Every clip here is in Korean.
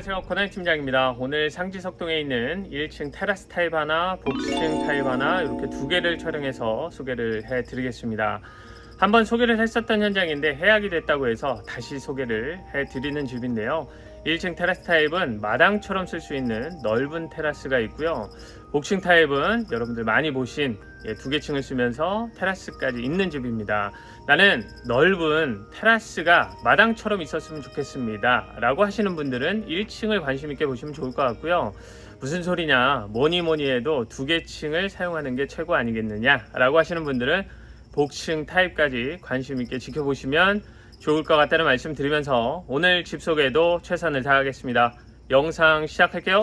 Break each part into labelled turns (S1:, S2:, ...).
S1: 안녕하세요. 고난 팀장입니다. 오늘 상지석동에 있는 1층 테라스 타입 하나 복층 타입 하나 이렇게 두 개를 촬영해서 소개를 해 드리겠습니다. 한번 소개를 했었던 현장인데 해약이 됐다고 해서 다시 소개를 해 드리는 집인데요. 1층 테라스 타입은 마당처럼 쓸 수 있는 넓은 테라스가 있고요. 복층 타입은 여러분들 많이 보신 예, 두 개 층을 쓰면서 테라스까지 있는 집입니다 나는 넓은 테라스가 마당처럼 있었으면 좋겠습니다. 라고 하시는 분들은 1층을 관심 있게 보시면 좋을 것 같고요. 무슨 소리냐, 뭐니 뭐니 해도 두 개 층을 사용하는 게 최고 아니겠느냐, 라고 하시는 분들은 복층 타입까지 관심 있게 지켜보시면 좋을 것 같다는 말씀 드리면서 오늘 집 소개에도 최선을 다하겠습니다. 영상 시작할게요.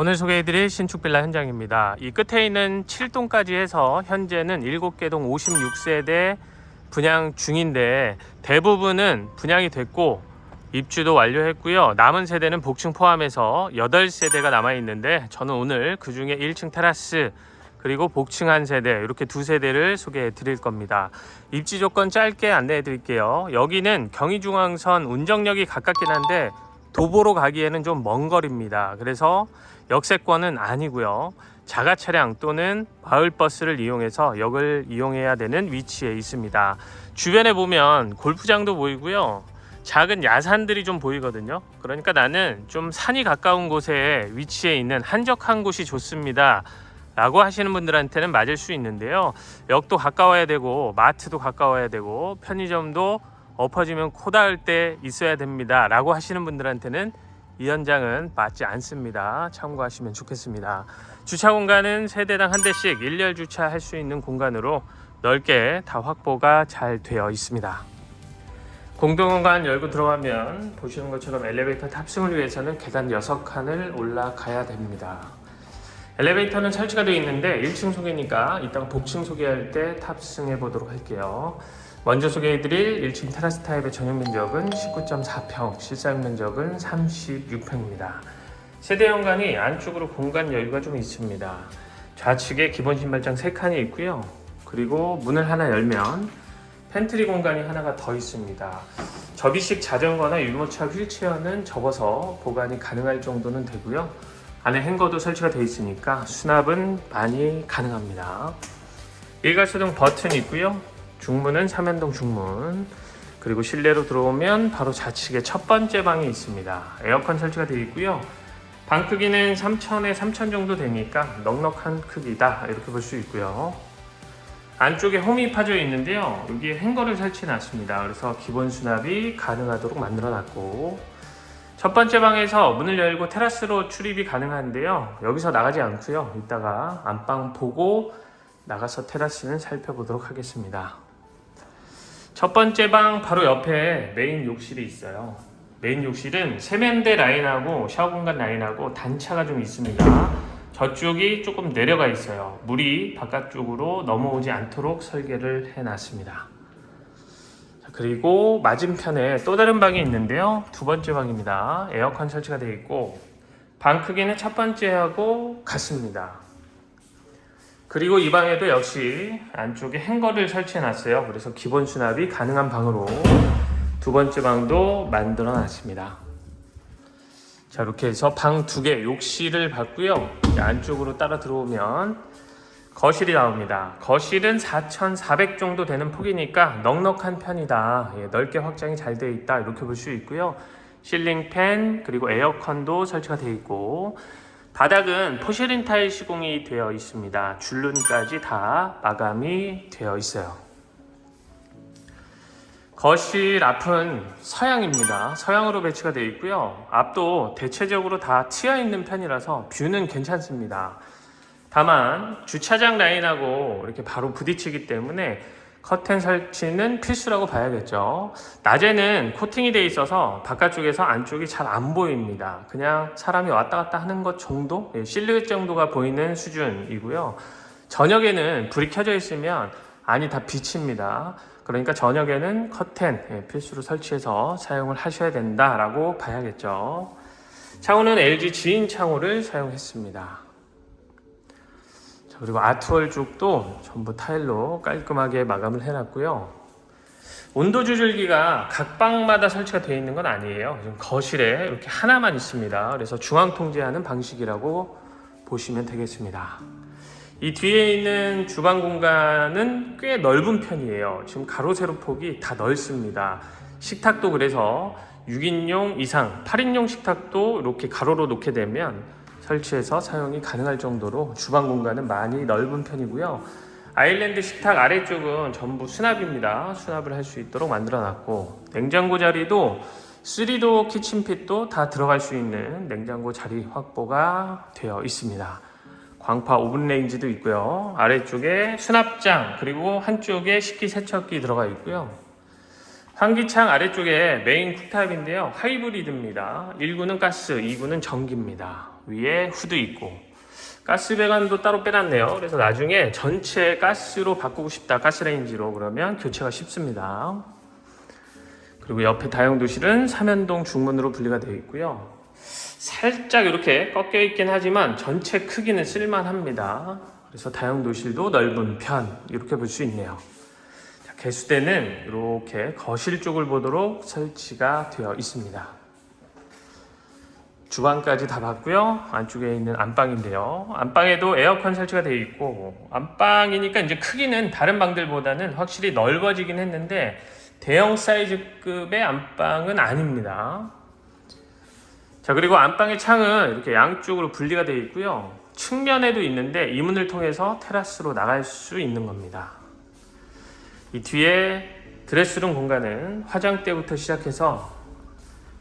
S1: 오늘 소개해드릴 신축 빌라 현장입니다. 이 끝에 있는 7동까지 해서 현재는 7개 동 56세대 분양 중인데 대부분은 분양이 됐고 입주도 완료했고요. 남은 세대는 복층 포함해서 8세대가 남아 있는데 저는 오늘 그 중에 1층 테라스 그리고 복층 한 세대 이렇게 두 세대를 소개해 드릴 겁니다. 입지 조건 짧게 안내해 드릴게요. 여기는 경의중앙선 운정역이 가깝긴 한데 도보로 가기에는 좀 먼 거리입니다. 그래서 역세권은 아니고요. 자가 차량 또는 마을 버스를 이용해서 역을 이용해야 되는 위치에 있습니다. 주변에 보면 골프장도 보이고요. 작은 야산들이 좀 보이거든요. 그러니까 나는 좀 산이 가까운 곳에 위치해 있는 한적한 곳이 좋습니다. 라고 하시는 분들한테는 맞을 수 있는데요. 역도 가까워야 되고 마트도 가까워야 되고 편의점도 엎어지면 코 닿을 때 있어야 됩니다. 라고 하시는 분들한테는 이 현장은 맞지 않습니다. 참고하시면 좋겠습니다. 주차 공간은 세대당 한 대씩 일렬 주차할 수 있는 공간으로 넓게 다 확보가 잘 되어 있습니다. 공동공간 열고 들어가면 보시는 것처럼 엘리베이터 탑승을 위해서는 계단 6칸을 올라가야 됩니다. 엘리베이터는 설치가 되어 있는데 1층 소개니까 이따가 복층 소개할 때 탑승해 보도록 할게요. 먼저 소개해드릴 1층 테라스 타입의 전용 면적은 19.4평, 실사용 면적은 36평입니다. 세대 현관이 안쪽으로 공간 여유가 좀 있습니다. 좌측에 기본 신발장 3칸이 있고요. 그리고 문을 하나 열면 팬트리 공간이 하나가 더 있습니다. 접이식 자전거나 유모차 휠체어는 접어서 보관이 가능할 정도는 되고요. 안에 행거도 설치가 되어 있으니까 수납은 많이 가능합니다. 일괄소등 버튼이 있고요. 중문은 삼연동 중문. 그리고 실내로 들어오면 바로 좌측에 첫 번째 방이 있습니다. 에어컨 설치가 되어 있고요. 방 크기는 3천에 3천 정도 되니까 넉넉한 크기다 이렇게 볼 수 있고요. 안쪽에 홈이 파져 있는데요. 여기에 행거를 설치해 놨습니다. 그래서 기본 수납이 가능하도록 만들어 놨고 첫 번째 방에서 문을 열고 테라스로 출입이 가능한데요. 여기서 나가지 않고요. 이따가 안방 보고 나가서 테라스는 살펴보도록 하겠습니다. 첫 번째 방 바로 옆에 메인 욕실이 있어요. 메인 욕실은 세면대 라인하고 샤워 공간 라인하고 단차가 좀 있습니다. 저쪽이 조금 내려가 있어요. 물이 바깥쪽으로 넘어오지 않도록 설계를 해놨습니다. 자, 그리고 맞은편에 또 다른 방이 있는데요. 두 번째 방입니다. 에어컨 설치가 되어 있고 방 크기는 첫 번째하고 같습니다. 그리고 이 방에도 역시 안쪽에 행거를 설치해 놨어요. 그래서 기본 수납이 가능한 방으로 두 번째 방도 만들어 놨습니다. 자, 이렇게 해서 방 두 개, 욕실을 봤고요. 안쪽으로 따라 들어오면 거실이 나옵니다. 거실은 4,400 정도 되는 폭이니까 넉넉한 편이다. 예, 넓게 확장이 잘 되어 있다. 이렇게 볼 수 있고요. 실링 팬 그리고 에어컨도 설치가 되어 있고 바닥은 포쉐린 타일 시공이 되어 있습니다. 줄눈까지 다 마감이 되어 있어요. 거실 앞은 서양입니다. 서양으로 배치가 되어 있고요. 앞도 대체적으로 다 트여 있는 편이라서 뷰는 괜찮습니다. 다만 주차장 라인하고 이렇게 바로 부딪히기 때문에 커튼 설치는 필수라고 봐야겠죠. 낮에는 코팅이 되어 있어서 바깥쪽에서 안쪽이 잘 안 보입니다. 그냥 사람이 왔다 갔다 하는 것 정도, 예, 실루엣 정도가 보이는 수준이고요. 저녁에는 불이 켜져 있으면 안이 다 비칩니다. 그러니까 저녁에는 커튼 예, 필수로 설치해서 사용을 하셔야 된다라고 봐야겠죠. 창호는 LG 지인 창호를 사용했습니다. 자, 그리고 아트월 쪽도 전부 타일로 깔끔하게 마감을 해놨고요. 온도 조절기가 각 방마다 설치가 되어 있는 건 아니에요. 지금 거실에 이렇게 하나만 있습니다. 그래서 중앙 통제하는 방식이라고 보시면 되겠습니다. 이 뒤에 있는 주방 공간은 꽤 넓은 편이에요. 지금 가로 세로 폭이 다 넓습니다. 식탁도 그래서 6인용 이상, 8인용 식탁도 이렇게 가로로 놓게 되면 설치해서 사용이 가능할 정도로 주방 공간은 많이 넓은 편이고요. 아일랜드 식탁 아래쪽은 전부 수납입니다. 수납을 할 수 있도록 만들어 놨고 냉장고 자리도 3도 키친핏도 다 들어갈 수 있는 냉장고 자리 확보가 되어 있습니다. 광파 오븐 레인지도 있고요. 아래쪽에 수납장 그리고 한쪽에 식기 세척기 들어가 있고요. 환기창 아래쪽에 메인 쿡탑인데요. 하이브리드입니다. 1구는 가스, 2구는 전기입니다. 위에 후드 있고 가스 배관도 따로 빼놨네요. 그래서 나중에 전체 가스로 바꾸고 싶다. 가스레인지로 그러면 교체가 쉽습니다. 그리고 옆에 다용도실은 삼연동 중문으로 분리가 되어 있고요. 살짝 이렇게 꺾여 있긴 하지만 전체 크기는 쓸만합니다. 그래서 다용도실도 넓은 편 이렇게 볼 수 있네요. 자, 개수대는 이렇게 거실 쪽을 보도록 설치가 되어 있습니다. 주방까지 다 봤고요. 안쪽에 있는 안방인데요. 안방에도 에어컨 설치가 되어 있고 안방이니까 이제 크기는 다른 방들보다는 확실히 넓어지긴 했는데 대형 사이즈급의 안방은 아닙니다. 자 그리고 안방의 창은 이렇게 양쪽으로 분리가 되어 있고요. 측면에도 있는데 이 문을 통해서 테라스로 나갈 수 있는 겁니다. 이 뒤에 드레스룸 공간은 화장대부터 시작해서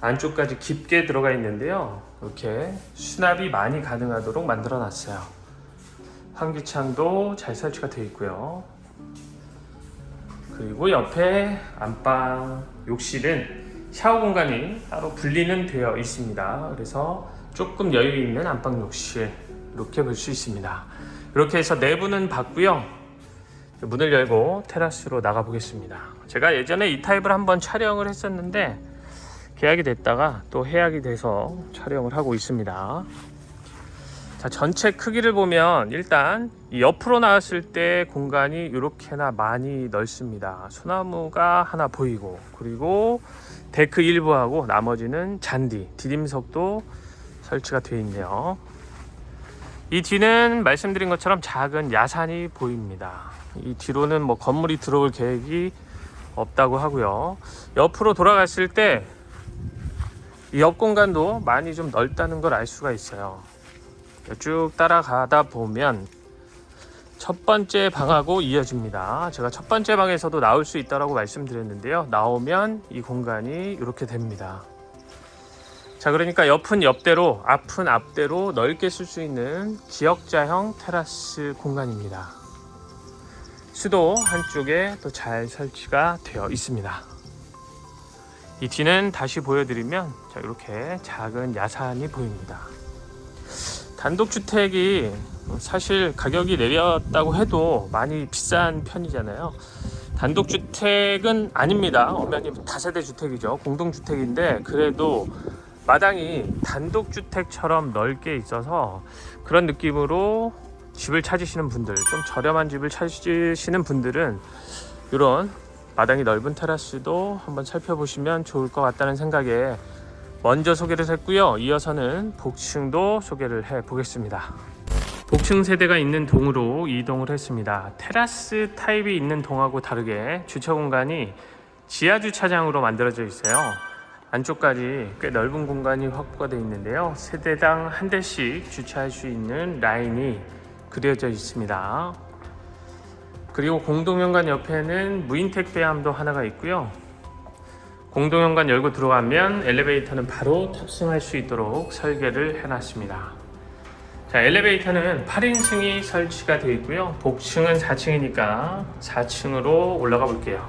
S1: 안쪽까지 깊게 들어가 있는데요. 이렇게 수납이 많이 가능하도록 만들어 놨어요. 환기창도 잘 설치가 되어 있고요. 그리고 옆에 안방 욕실은 샤워 공간이 따로 분리는 되어 있습니다. 그래서 조금 여유 있는 안방 욕실 이렇게 볼 수 있습니다. 이렇게 해서 내부는 봤고요. 문을 열고 테라스로 나가 보겠습니다. 제가 예전에 이 타입을 한번 촬영을 했었는데 계약이 됐다가 또 해약이 돼서 촬영을 하고 있습니다. 자, 전체 크기를 보면 일단 이 옆으로 나왔을 때 공간이 이렇게나 많이 넓습니다. 소나무가 하나 보이고 그리고 데크 일부하고 나머지는 잔디, 디딤석도 설치가 되어 있네요. 이 뒤는 말씀드린 것처럼 작은 야산이 보입니다. 이 뒤로는 뭐 건물이 들어올 계획이 없다고 하고요. 옆으로 돌아갔을 때이 옆 공간도 많이 좀 넓다는 걸 알 수가 있어요. 쭉 따라가다 보면 첫 번째 방하고 이어집니다. 제가 첫 번째 방에서도 나올 수 있다라고 말씀드렸는데요. 나오면 이 공간이 이렇게 됩니다. 자, 그러니까 옆은 옆대로, 앞은 앞대로 넓게 쓸 수 있는 기역자형 테라스 공간입니다. 수도 한쪽에 또 잘 설치가 되어 있습니다. 이 뒤는 다시 보여드리면 자, 이렇게 작은 야산이 보입니다. 단독주택이 사실 가격이 내렸다고 해도 많이 비싼 편이잖아요. 단독주택은 아닙니다. 엄연히 다세대 주택이죠. 공동주택인데 그래도 마당이 단독주택처럼 넓게 있어서 그런 느낌으로 집을 찾으시는 분들, 좀 저렴한 집을 찾으시는 분들은 이런 마당이 넓은 테라스도 한번 살펴보시면 좋을 것 같다는 생각에 먼저 소개를 했고요. 이어서는 복층도 소개를 해 보겠습니다. 복층 세대가 있는 동으로 이동을 했습니다. 테라스 타입이 있는 동하고 다르게 주차 공간이 지하 주차장으로 만들어져 있어요. 안쪽까지 꽤 넓은 공간이 확보가 되어 있는데요. 세대당 한 대씩 주차할 수 있는 라인이 그려져 있습니다. 그리고 공동현관 옆에는 무인 택배함도 하나가 있고요. 공동현관 열고 들어가면 엘리베이터는 바로 탑승할 수 있도록 설계를 해놨습니다. 자, 엘리베이터는 8인승이 설치가 되어 있고요. 복층은 4층이니까 4층으로 올라가 볼게요.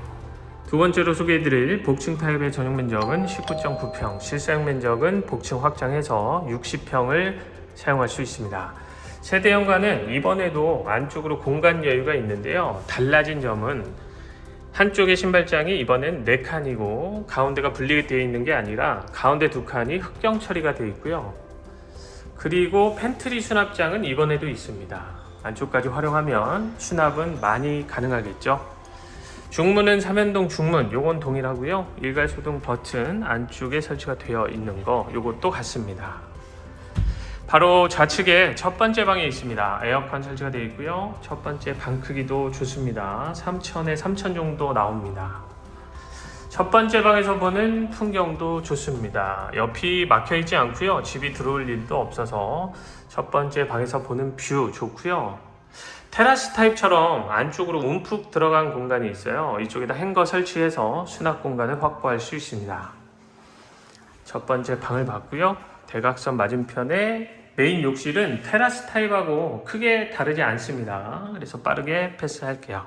S1: 두 번째로 소개해드릴 복층 타입의 전용 면적은 19.9평, 실사용 면적은 복층 확장해서 60평을 사용할 수 있습니다. 세대 현관은 이번에도 안쪽으로 공간 여유가 있는데요. 달라진 점은 한쪽의 신발장이 이번엔 4칸이고 가운데가 분리되어 있는 게 아니라 가운데 두 칸이 흑경 처리가 되어 있고요. 그리고 팬트리 수납장은 이번에도 있습니다. 안쪽까지 활용하면 수납은 많이 가능하겠죠. 중문은 삼연동 중문 요건 동일하고요 일괄 소등 버튼 안쪽에 설치가 되어 있는 거 요것도 같습니다 바로 좌측에 첫 번째 방에 있습니다. 에어컨 설치가 되어 있고요. 첫 번째 방 크기도 좋습니다. 3천에 3천 정도 나옵니다. 첫 번째 방에서 보는 풍경도 좋습니다. 옆이 막혀 있지 않고요. 집이 들어올 일도 없어서 첫 번째 방에서 보는 뷰 좋고요. 테라스 타입처럼 안쪽으로 움푹 들어간 공간이 있어요. 이쪽에다 행거 설치해서 수납 공간을 확보할 수 있습니다. 첫 번째 방을 봤고요. 대각선 맞은편에 메인 욕실은 테라스 타입하고 크게 다르지 않습니다. 그래서 빠르게 패스할게요.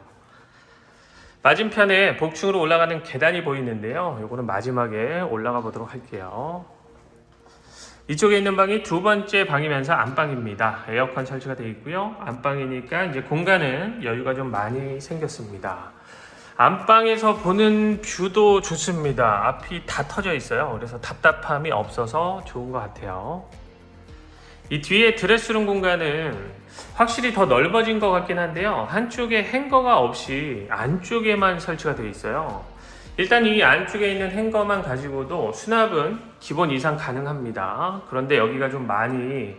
S1: 맞은편에 복층으로 올라가는 계단이 보이는데요. 요거는 마지막에 올라가 보도록 할게요. 이쪽에 있는 방이 두 번째 방이면서 안방입니다. 에어컨 설치가 되어 있고요. 안방이니까 이제 공간은 여유가 좀 많이 생겼습니다. 안방에서 보는 뷰도 좋습니다. 앞이 다 터져 있어요. 그래서 답답함이 없어서 좋은 것 같아요. 이 뒤에 드레스룸 공간은 확실히 더 넓어진 것 같긴 한데요. 한쪽에 행거가 없이 안쪽에만 설치가 되어 있어요. 일단 이 안쪽에 있는 행거만 가지고도 수납은 기본 이상 가능합니다. 그런데 여기가 좀 많이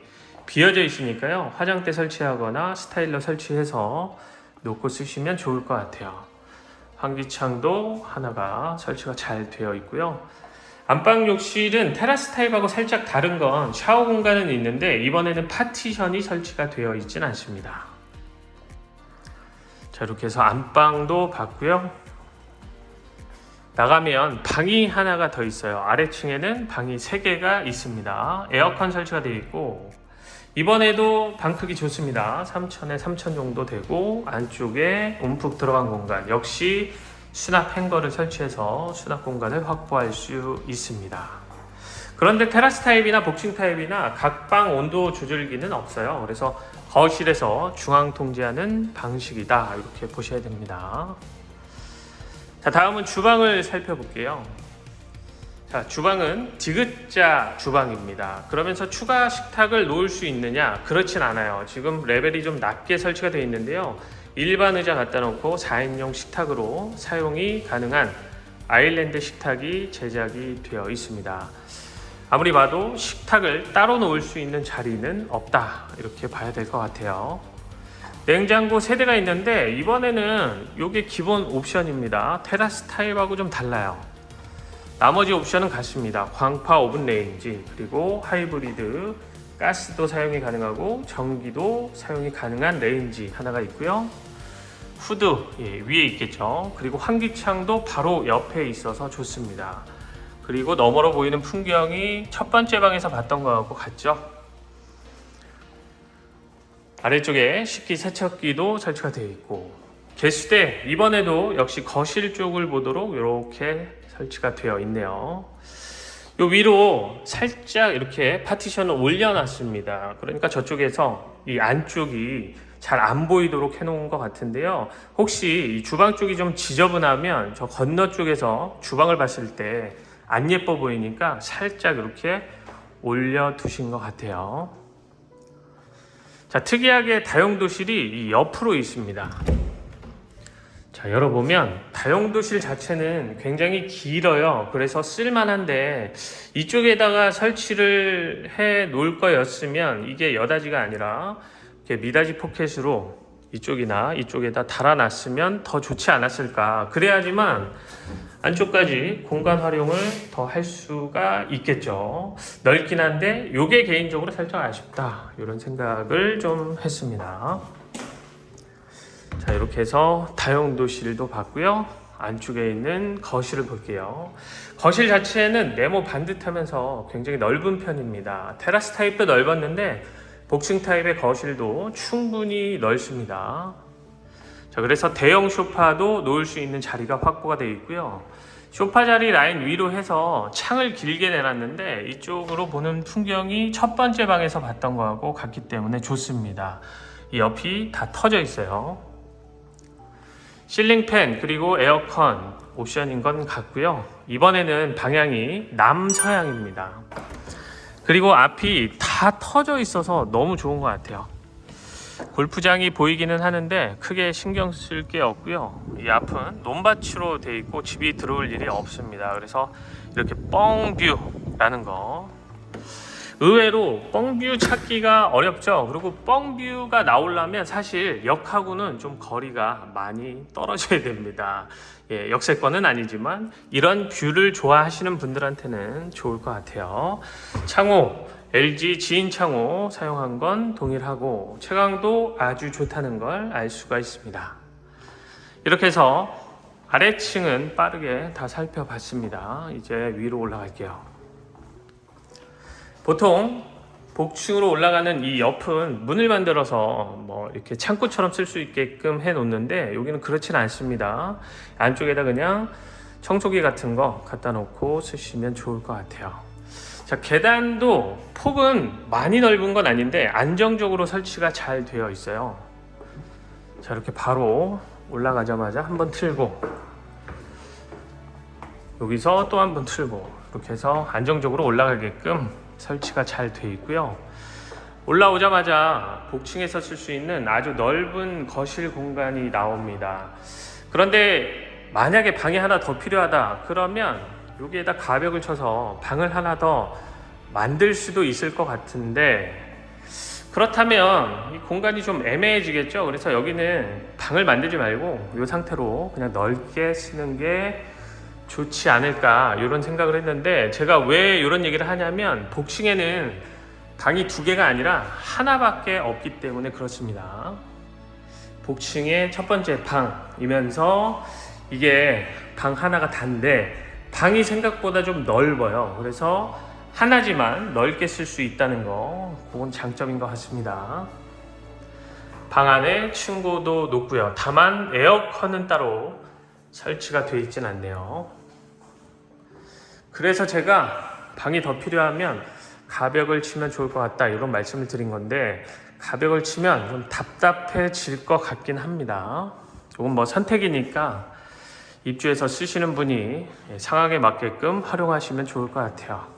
S1: 비어져 있으니까요. 화장대 설치하거나 스타일러 설치해서 놓고 쓰시면 좋을 것 같아요. 환기창도 하나가 설치가 잘 되어 있고요. 안방 욕실은 테라스 타입하고 살짝 다른 건 샤워 공간은 있는데 이번에는 파티션이 설치가 되어 있진 않습니다. 자 이렇게 해서 안방도 봤고요. 나가면 방이 하나가 더 있어요. 아래층에는 방이 3개가 있습니다. 에어컨 설치가 되어 있고 이번에도 방 크기 좋습니다. 3천에 3천 정도 되고 안쪽에 움푹 들어간 공간 역시 수납 행거를 설치해서 수납 공간을 확보할 수 있습니다. 그런데 테라스 타입이나 복층 타입이나 각방 온도 조절기는 없어요. 그래서 거실에서 중앙 통제하는 방식이다. 이렇게 보셔야 됩니다. 자, 다음은 주방을 살펴볼게요. 자, 주방은 디귿자 주방입니다. 그러면서 추가 식탁을 놓을 수 있느냐? 그렇진 않아요. 지금 레벨이 좀 낮게 설치가 되어 있는데요. 일반 의자 갖다 놓고 4인용 식탁으로 사용이 가능한 아일랜드 식탁이 제작이 되어 있습니다. 아무리 봐도 식탁을 따로 놓을 수 있는 자리는 없다. 이렇게 봐야 될 것 같아요. 냉장고 세대가 있는데 이번에는 이게 기본 옵션입니다. 테라스 타입하고 좀 달라요. 나머지 옵션은 같습니다. 광파 오븐 레인지 그리고 하이브리드 가스도 사용이 가능하고 전기도 사용이 가능한 레인지 하나가 있고요. 후드 예, 위에 있겠죠. 그리고 환기창도 바로 옆에 있어서 좋습니다. 그리고 너머로 보이는 풍경이 첫 번째 방에서 봤던 거하고 같죠. 아래쪽에 식기 세척기도 설치가 되어 있고 개수대 이번에도 역시 거실 쪽을 보도록 이렇게 설치가 되어 있네요. 요 위로 살짝 이렇게 파티션을 올려놨습니다. 그러니까 저쪽에서 이 안쪽이 잘 안 보이도록 해놓은 것 같은데요. 혹시 이 주방 쪽이 좀 지저분하면 저 건너 쪽에서 주방을 봤을 때 안 예뻐 보이니까 살짝 이렇게 올려 두신 것 같아요. 자, 특이하게 다용도실이 이 옆으로 있습니다. 자, 열어보면 다용도실 자체는 굉장히 길어요. 그래서 쓸만한데 이쪽에다가 설치를 해 놓을 거였으면 이게 여다지가 아니라 미닫이 포켓으로 이쪽이나 이쪽에다 달아놨으면 더 좋지 않았을까. 그래야지만 안쪽까지 공간 활용을 더 할 수가 있겠죠. 넓긴 한데 이게 개인적으로 살짝 아쉽다. 이런 생각을 좀 했습니다. 자 이렇게 해서 다용도실도 봤고요. 안쪽에 있는 거실을 볼게요. 거실 자체는 네모 반듯하면서 굉장히 넓은 편입니다. 테라스 타입도 넓었는데 복층 타입의 거실도 충분히 넓습니다. 자, 그래서 대형 소파도 놓을 수 있는 자리가 확보가 되어 있고요. 소파 자리 라인 위로 해서 창을 길게 내놨는데 이쪽으로 보는 풍경이 첫 번째 방에서 봤던 거하고 같기 때문에 좋습니다. 이 옆이 다 터져 있어요. 실링팬 그리고 에어컨 옵션인 건 같고요. 이번에는 방향이 남서향입니다. 그리고 앞이 다 터져 있어서 너무 좋은 것 같아요. 골프장이 보이기는 하는데 크게 신경 쓸 게 없고요. 이 앞은 논밭으로 돼 있고 집이 들어올 일이 없습니다. 그래서 이렇게 뻥뷰라는 거. 의외로 뻥뷰 찾기가 어렵죠. 그리고 뻥뷰가 나오려면 사실 역하고는 좀 거리가 많이 떨어져야 됩니다. 예, 역세권은 아니지만 이런 뷰를 좋아하시는 분들한테는 좋을 것 같아요. 창호 LG 지인 창호 사용한 건 동일하고 채광도 아주 좋다는 걸 알 수가 있습니다. 이렇게 해서 아래층은 빠르게 다 살펴봤습니다. 이제 위로 올라갈게요. 보통 복층으로 올라가는 이 옆은 문을 만들어서 뭐 이렇게 창고처럼 쓸 수 있게끔 해 놓는데 여기는 그렇진 않습니다. 안쪽에다 그냥 청소기 같은 거 갖다 놓고 쓰시면 좋을 것 같아요. 자, 계단도 폭은 많이 넓은 건 아닌데 안정적으로 설치가 잘 되어 있어요. 자, 이렇게 바로 올라가자마자 한번 틀고 여기서 또 한번 틀고 이렇게 해서 안정적으로 올라가게끔 설치가 잘 되어 있고요. 올라오자마자 복층에서 쓸 수 있는 아주 넓은 거실 공간이 나옵니다. 그런데 만약에 방이 하나 더 필요하다 그러면 여기에다 가벽을 쳐서 방을 하나 더 만들 수도 있을 것 같은데 그렇다면 이 공간이 좀 애매해지겠죠. 그래서 여기는 방을 만들지 말고 이 상태로 그냥 넓게 쓰는 게 좋지 않을까 이런 생각을 했는데 제가 왜 이런 얘기를 하냐면 복싱에는 방이 두 개가 아니라 하나밖에 없기 때문에 그렇습니다. 복층의 첫 번째 방이면서 이게 방 하나가 단데 방이 생각보다 좀 넓어요. 그래서 하나지만 넓게 쓸 수 있다는 거 그건 장점인 것 같습니다. 방 안에 층고도 높고요. 다만 에어컨은 따로 설치가 되어 있진 않네요. 그래서 제가 방이 더 필요하면 가벽을 치면 좋을 것 같다 이런 말씀을 드린 건데 가벽을 치면 좀 답답해질 것 같긴 합니다. 이건 뭐 선택이니까 입주해서 쓰시는 분이 상황에 맞게끔 활용하시면 좋을 것 같아요.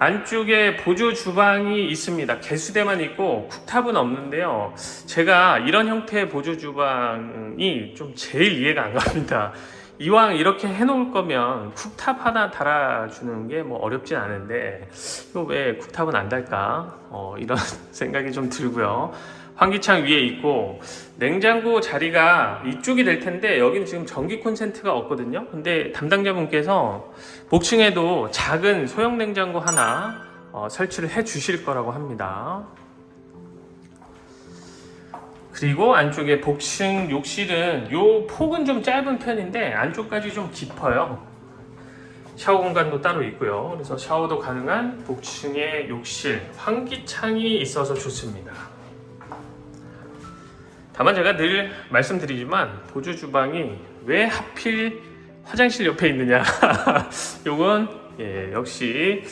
S1: 안쪽에 보조 주방이 있습니다. 개수대만 있고 쿡탑은 없는데요. 제가 이런 형태의 보조 주방이 좀 제일 이해가 안 갑니다. 이왕 이렇게 해놓을 거면 쿡탑 하나 달아주는 게 뭐 어렵진 않은데 이거 왜 쿡탑은 안 달까? 어, 이런 생각이 좀 들고요. 환기창 위에 있고 냉장고 자리가 이쪽이 될 텐데 여기는 지금 전기 콘센트가 없거든요. 근데 담당자분께서 복층에도 작은 소형 냉장고 하나 어, 설치를 해 주실 거라고 합니다. 그리고 안쪽에 복층 욕실은 요 폭은 좀 짧은 편인데 안쪽까지 좀 깊어요. 샤워 공간도 따로 있고요. 그래서 샤워도 가능한 복층의 욕실, 환기창이 있어서 좋습니다. 다만 제가 늘 말씀드리지만 보조 주방이 왜 하필 화장실 옆에 있느냐. 요건 예, 역시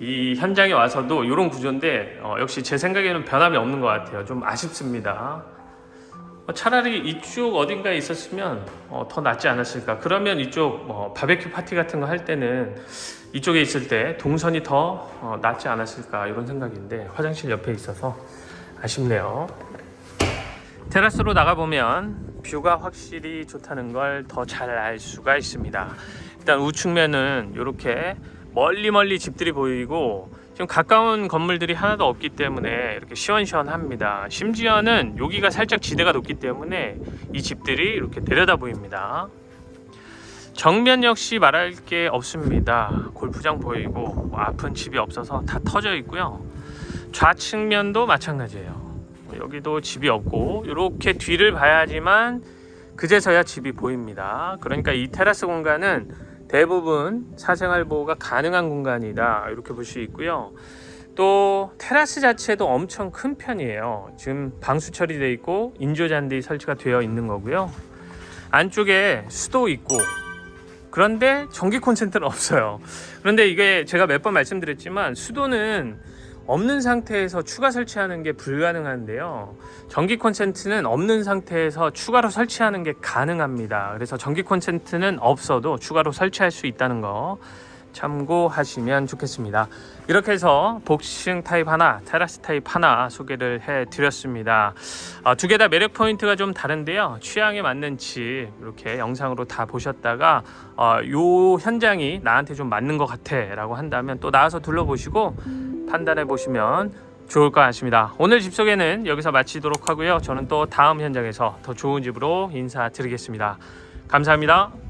S1: 이 현장에 와서도 이런 구조인데 어, 역시 제 생각에는 변함이 없는 것 같아요. 좀 아쉽습니다. 어, 차라리 이쪽 어딘가에 있었으면 어, 더 낫지 않았을까. 그러면 이쪽 뭐 바베큐 파티 같은 거 할 때는 이쪽에 있을 때 동선이 더 어, 낫지 않았을까 이런 생각인데 화장실 옆에 있어서 아쉽네요. 테라스로 나가보면 뷰가 확실히 좋다는 걸 더 잘 알 수가 있습니다. 일단 우측면은 이렇게 멀리 멀리 집들이 보이고 지금 가까운 건물들이 하나도 없기 때문에 이렇게 시원시원합니다. 심지어는 여기가 살짝 지대가 높기 때문에 이 집들이 이렇게 내려다 보입니다. 정면 역시 말할 게 없습니다. 골프장 보이고 뭐 앞은 집이 없어서 다 터져 있고요. 좌측면도 마찬가지예요. 여기도 집이 없고 이렇게 뒤를 봐야지만 그제서야 집이 보입니다. 그러니까 이 테라스 공간은 대부분 사생활 보호가 가능한 공간이다 이렇게 볼 수 있고요. 또 테라스 자체도 엄청 큰 편이에요. 지금 방수 처리되어 있고 인조 잔디 설치가 되어 있는 거고요. 안쪽에 수도 있고 그런데 전기 콘센트는 없어요. 그런데 이게 제가 몇 번 말씀드렸지만 수도는 없는 상태에서 추가 설치하는 게 불가능한데요. 전기 콘센트는 없는 상태에서 추가로 설치하는 게 가능합니다. 그래서 전기 콘센트는 없어도 추가로 설치할 수 있다는 거 참고하시면 좋겠습니다. 이렇게 해서 복싱 타입 하나, 테라스 타입 하나 소개를 해드렸습니다. 아, 두개 다 매력 포인트가 좀 다른데요. 취향에 맞는 집 이렇게 영상으로 다 보셨다가 어, 요 현장이 나한테 좀 맞는 것 같아 라고 한다면 또 나와서 둘러보시고 판단해 보시면 좋을 것 같습니다. 오늘 집 소개는 여기서 마치도록 하고요. 저는 또 다음 현장에서 더 좋은 집으로 인사드리겠습니다. 감사합니다.